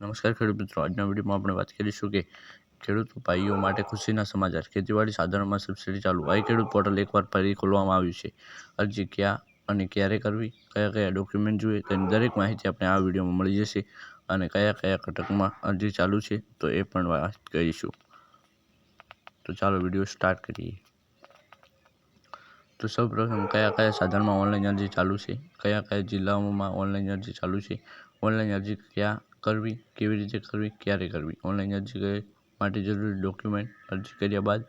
નમસ્કાર ખેડૂત મિત્રો. આજના વિડીયોમાં આપણે વાત કરીશું કે ખેડૂત ભાઈઓ માટે ખુશીના સમાચાર. ખેતીવાડી સાધનોમાં સબસિડી ચાલુ. આઈ ખેડૂત પોર્ટલ એકવાર ફરી ખોલવામાં આવ્યું છે. અરજી ક્યાં અને ક્યારે કરવી? કયા કયા ડોક્યુમેન્ટ જોઈએ? તેની દરેક માહિતી આપણે આ વિડીયોમાં મળી જશે અને કયા કયા ઘટકમાં અરજી ચાલુ છે તો એ પણ વાત કરીશું. તો ચાલો વીડિયો સ્ટાર્ટ કરીએ. તો સૌપ્રથમ કયા કયા સાધનમાં ઓનલાઈન અરજી ચાલુ છે? કયા કયા જિલ્લાઓમાં ઓનલાઈન અરજી ચાલુ છે? ઓનલાઈન અરજી ક્યાં કરવી, કેવી રીતે કરવી, ક્યારે કરવી? ઓનલાઈન અરજી માટે જરૂરી ડોક્યુમેન્ટ અરજી કર્યા બાદ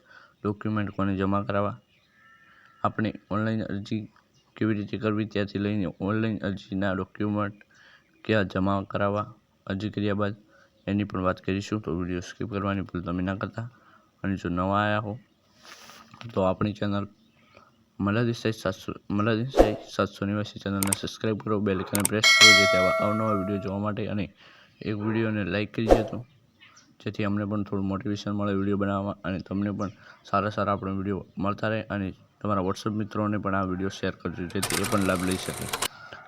ડોક્યુમેન્ટ કોને જમા કરાવવા? આપણે ઓનલાઈન અરજી કેવી રીતે કરવી? ત્યાંથી લઈને ઓનલાઈન અરજીના ડોક્યુમેન્ટ ક્યાં જમા કરાવવા? અરજી કર્યા બાદ એની પણ વાત કરીશું. તો વીડિયો સ્કીપ કરવાની ભૂલ તમે ના કરતા. અને જો નવા આવ્યા હો, તો આપણી ચેનલ મલા દેસાઈ સાતસો મલા દેસાઈ સાતસો નેવાસી ચેનલને સબસ્ક્રાઈબ કરો બેલ આઇકન પ્રેસ કરો, જેથી આવા અવનવા વીડિયો જોવા માટે અને એક વિડીયોને લાઇક કરી દેજો. જેથી અમને પણ થોડું મોટિવેશન મળે વીડિયો બનાવવામાં અને તમને પણ સારા સારા આપણે વીડિયો મળતા રહે અને તમારા વોટ્સઅપ મિત્રોને પણ આ વીડિયો શેર કરજો, જેથી એ પણ લાભ લઈ શકે.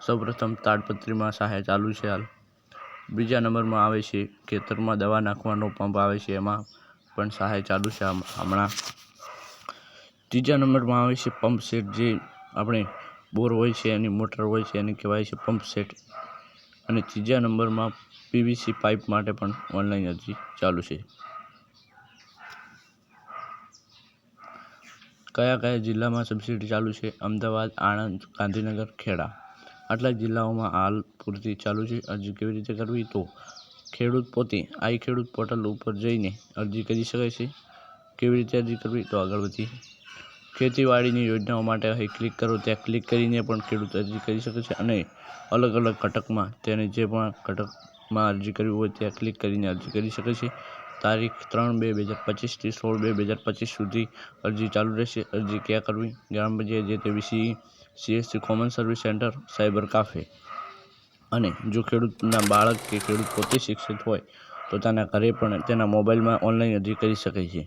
સૌપ્રથમ તાડપત્રીમાં સહાય ચાલુ છે હાલ. બીજા નંબરમાં આવે છે ખેતરમાં દવા નાખવાનો પંપ આવે છે એમાં પણ સહાય ચાલુ છે હમણાં. ત્રીજા નંબરમાં આવે છે પંપ સેટ જે આપણે બોર હોય છે એની મોટર હોય છે એને કહેવાય છે પંપ સેટ. અને ત્રીજા નંબરમાં પીવીસી પાઇપ માટે પણ ઓનલાઈન અરજી ચાલુ છે. કયા કયા જિલ્લામાં સબસિડી ચાલુ છે? અમદાવાદ, આણંદ, ગાંધીનગર, ખેડા. આટલા જિલ્લાઓમાં હાલ પૂરતી ચાલુ છે. અરજી કેવી રીતે કરવી? તો ખેડૂત પોતે આઈ ખેડૂત પોર્ટલ ઉપર જઈને અરજી કરી શકે છે. કેવી રીતે અરજી કરવી? તો આગળ વધી ખેતીવાડીની યોજનાઓ માટે અહીં ક્લિક કરો, ત્યાં ક્લિક કરીને પણ ખેડૂત અરજી કરી શકે છે અને અલગ અલગ ઘટકમાં તેને જે પણ ઘટકમાં અરજી કરવી હોય ત્યાં ક્લિક કરીને અરજી કરી શકે છે. તારીખ ત્રણ બે બે હજાર પચીસથી સોળ બે બે હજાર પચીસ સુધી અરજી ચાલુ રહેશે. અરજી ક્યાં કરવી? ગ્રામ પંચાયત જે તે C, CSC common service centre cyber cafe અને જો ખેડૂતના બાળક કે ખેડૂત પોતે શિક્ષિત હોય તો તેના ઘરે પણ તેના મોબાઈલમાં ઓનલાઈન અરજી કરી શકે છે.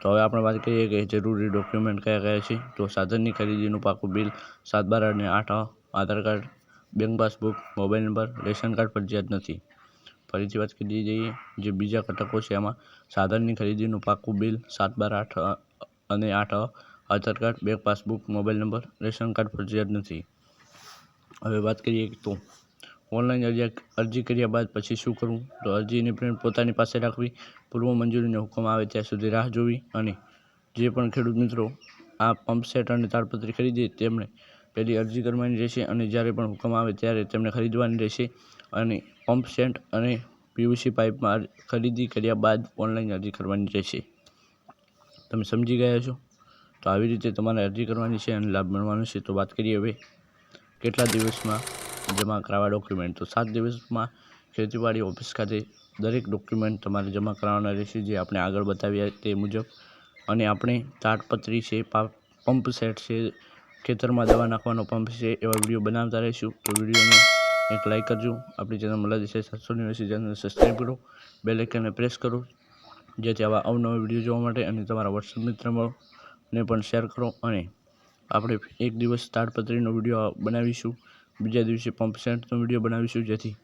તો હવે આપણે વાત કરીએ કે જરૂરી ડોક્યુમેન્ટ કયા કયા છે? તો સાધનની ખરીદીનું પાકું બિલ સાત બાર અને આઠ Aadhaar card bank passbook mobile number ration card ફરજિયાત નથી. ફરીથી વાત કરી જઈએ, જે બીજા ઘટકો છે એમાં સાધનની ખરીદીનું પાકું બિલ સાત બાર આઠ અને આઠ Aadhaar card bank passbook mobile number ration card ફરજિયાત નથી. હવે વાત કરીએ તો ઓનલાઈન અરજી અરજી કર્યા બાદ પછી શું કરવું? તો અરજીની પ્રિન્ટ પોતાની પાસે રાખવી. પૂર્વ મંજૂરીનો હુકમ આવે ત્યાં સુધી રાહ જોવી અને જે પણ ખેડૂત મિત્રો આ પંપ સેટ અને તાડપત્રી ખરીદે તેમણે પહેલી અરજી કરવાની રહેશે અને જ્યારે પણ હુકમ આવે ત્યારે તેમણે ખરીદવાની રહેશે. અને પંપ સેટ અને પીવીસી પાઇપમાં ખરીદી કર્યા બાદ ઓનલાઈન અરજી કરવાની રહેશે. તમે સમજી ગયા છો? તો આવી રીતે તમારે અરજી કરવાની છે અને લાભ મળવાનો છે. તો વાત કરીએ હવે કેટલા દિવસમાં જમા કરાવવા ડોક્યુમેન્ટ તો સાત દિવસમાં ખેતીવાડી ઓફિસ ખાતે દરેક ડોક્યુમેન્ટ તમારે જમા કરાવવાના રહેશે, જે આપણે આગળ બતાવ્યા તે મુજબ. અને આપણે તાડપત્રી છે પંપ સેટ છે, ખેતરમાં દવા નાખવાનો પંપ છે, એવા વીડિયો બનાવતા રહીશું. તો વિડીયોને એક લાઇક કરજો. આપણી ચેનલ મળે છે સાતસો નેવ્યાસી ચેનલને સબસ્ક્રાઈબ કરો. બે લાઇકનને પ્રેસ કરો. જેથી આવા અવનવા વીડિયો જોવા માટે અને તમારા વોટ્સઅપ મિત્રોને પણ શેર કરો. અને આપણે એક દિવસ તાડપત્રીનો વીડિયો બનાવીશું. બીજા દિવસે પંપ સેટનો વીડિયો બનાવીશું જેથી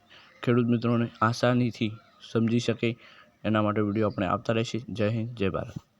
ખેડૂત મિત્રોને આસાનીથી સમજી શકે. એના માટે વીડિયો આપણે આપતા રહીશું. જય હિન્દ, જય ભારત.